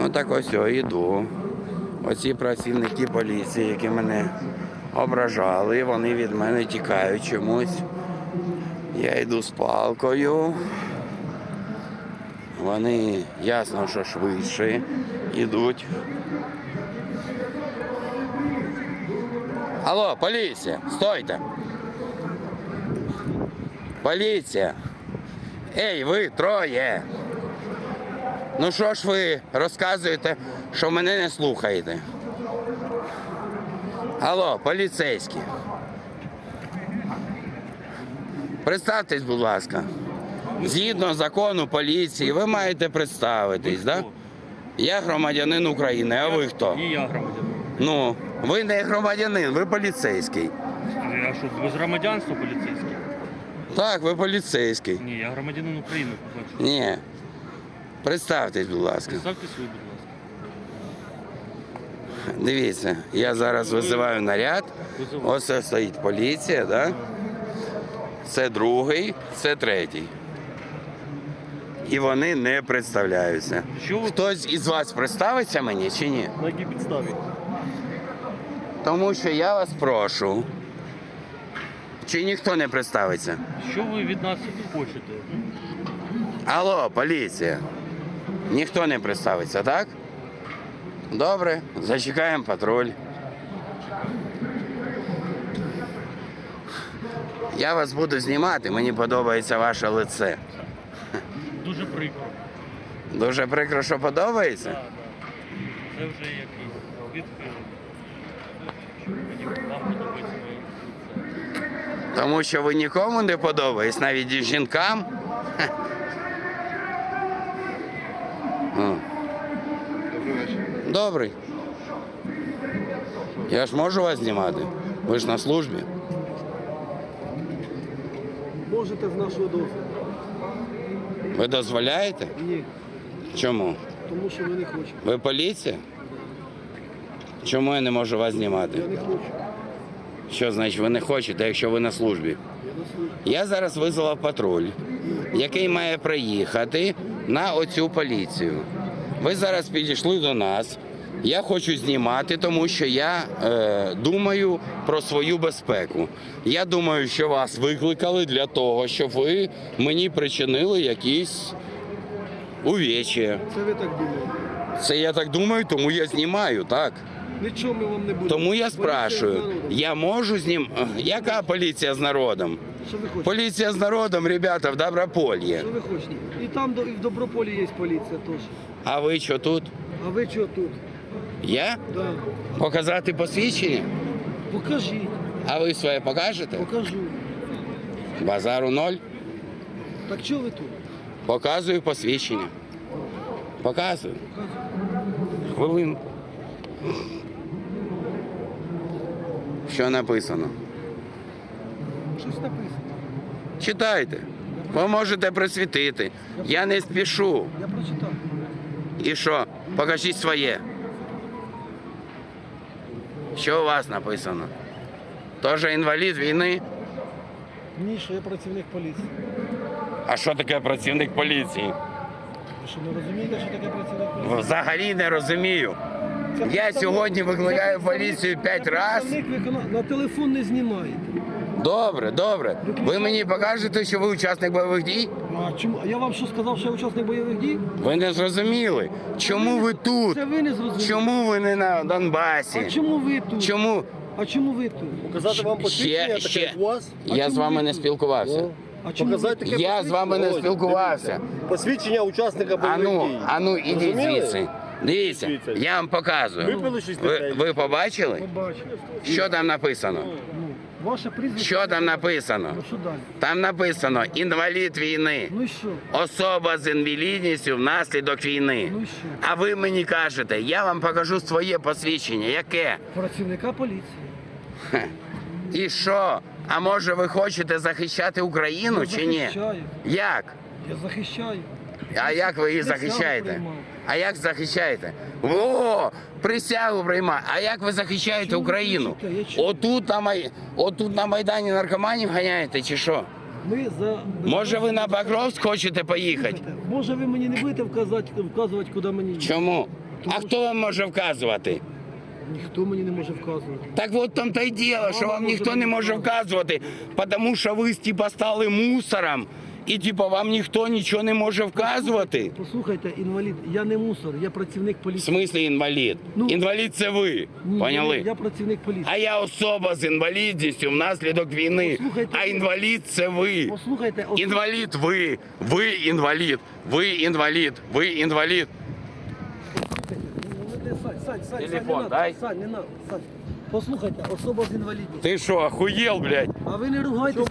Ну так ось я йду. Оці працівники поліції, які мене ображали, вони від мене тікають чомусь. Я йду з палкою. Вони ясно, що швидше йдуть. Алло, поліція, стойте. Поліція. Ей, ви троє. Ну що ж ви розказуєте, що мене не слухаєте? Алло, поліцейські. Представтесь, будь ласка. Згідно закону поліції, ви маєте представитись, так? Да? Я громадянин України, а ви хто? І я громадянин. Ну, ви не громадянин, ви поліцейський. А що, без громадянства поліцейське? Так, ви поліцейський. Ні, я громадянин України, побачу. Ні. Представтесь, будь ласка. Представте свої, будь ласка. Дивіться, я зараз визиваю наряд. Визиваю. Ось це стоїть поліція, да? це другий, це третій. І вони не представляються. Що ви Хтось із вас представиться мені чи ні? на якій підставі? Тому що я вас прошу. Чи ніхто не представиться? Що ви від нас хочете? Алло, поліція. Ніхто не представиться, так? Добре, зачекаємо патруль. Я вас буду знімати, мені подобається ваше лице. Дуже прикро. Дуже прикро, що подобається. Так, так. Це вже. Що мені вам подобається. Тому що ви нікому не подобаєтесь, навіть і жінкам. Добрий. Я ж можу вас знімати. Ви ж на службі. Можете з нашого дозволу. Ви дозволяєте? Ні, Чому? тому що ми не хочемо. Ви поліція? Чому я не можу вас знімати? Я не хочу. Що значить ви не хочете, якщо ви на службі? Я зараз визвав патруль, який має приїхати на оцю поліцію. Ви зараз підійшли до нас. Я хочу знімати, тому що я е, думаю про свою безпеку. Я думаю, що вас викликали для того, щоб ви мені причинили якісь увечі. Це ви так думаєте. Це я так думаю, тому я знімаю, так. Нічого ми вам не будемо. Тому я спрашую, я можу знім... Яка поліція з народом? Що ви хочете? Поліція з народом, ребята, в Доброполье. Що ви хочете? І там до- і в Доброполі є поліція теж. А ви що тут? А ви чого тут? Я? Да. Показати посвідчення? Покажіть, А ви своє покажете? покажу. Базару ноль. Так чого ви тут? Показую посвідчення. Показую. Хвилин. Що написано? Щось написано. Читайте. Ви можете просвітити. Я не спішу. Я прочитав. І що? Покажіть своє. Що у вас написано? Тоже інвалід війни? Ні, що я працівник поліції. А що таке працівник поліції? Ви що не розумієте, що таке працівник поліції? Взагалі не розумію. Я сьогодні викликаю поліцію п'ять це раз. представник викона- На телефон не знімаєте. Добре, добре. Ви мені покажете, що ви учасник бойових дій? А чому? Я вам що сказав, що я учасник бойових дій? Ви не зрозуміли. Чому ви тут? Це ви не зрозуміли. Чому ви не на Донбасі? А чому ви тут? Чому? А чому ви тут? Показати вам посвідчення Ще, таке, ще. як у вас? Я з вами не спілкувався. А чому Показати таке Я з вами не? Ось, спілкувався. дивіться. Посвідчення учасника бойових дій. а ну ідіть Розуміли? звідси. Дивіться, я вам показую. Випили щось Ви, ви побачили? побачили? Що там написано? Ну, ваше прізвище. Що там написано? Ну що далі? Там написано інвалід війни, Ну і що? особа з інвалідністю внаслідок війни. Ну і що? А ви мені кажете, я вам покажу своє посвідчення. Яке? Працівника поліції. І що? А може ви хочете захищати Україну Я чи ні? захищаю. Як? Я захищаю. А як ви її захищаєте? А як захищаєте? О, присягу приймає. А як ви захищаєте Україну? Отут на, май... Отут на Майдані наркоманів ганяєте чи що? Ми за Може, ви на Покровськ хочете поїхати? Може, ви мені не будете вказати, вказувати, куди мені їхати? Чому? А хто вам може вказувати? Ніхто мені не може вказувати. Так от там то й діло, що вам ніхто не може вказувати, тому що ви типа стали мусором, і типа вам ніхто нічого не може вказувати. Послухайте, інвалід, я не мусор, я працівник В поліції. смислі інвалід? Ну, Інвалід це ви. Ні, Поняли? Я працівник поліції. А я особа з інвалідністю внаслідок війни. Послухайте, А інвалід це ви. Послухайте, ос- Інвалід ви. Ви інвалід. Ви інвалід. Ви інвалід. Не- Сань, Сань, Сань, Телефон Сань, не надо, дай. Сань, не надо, Сань. Послухайте, особа з інвалідністю. Ти що, охуєл, блядь? А ви не ругайтесь.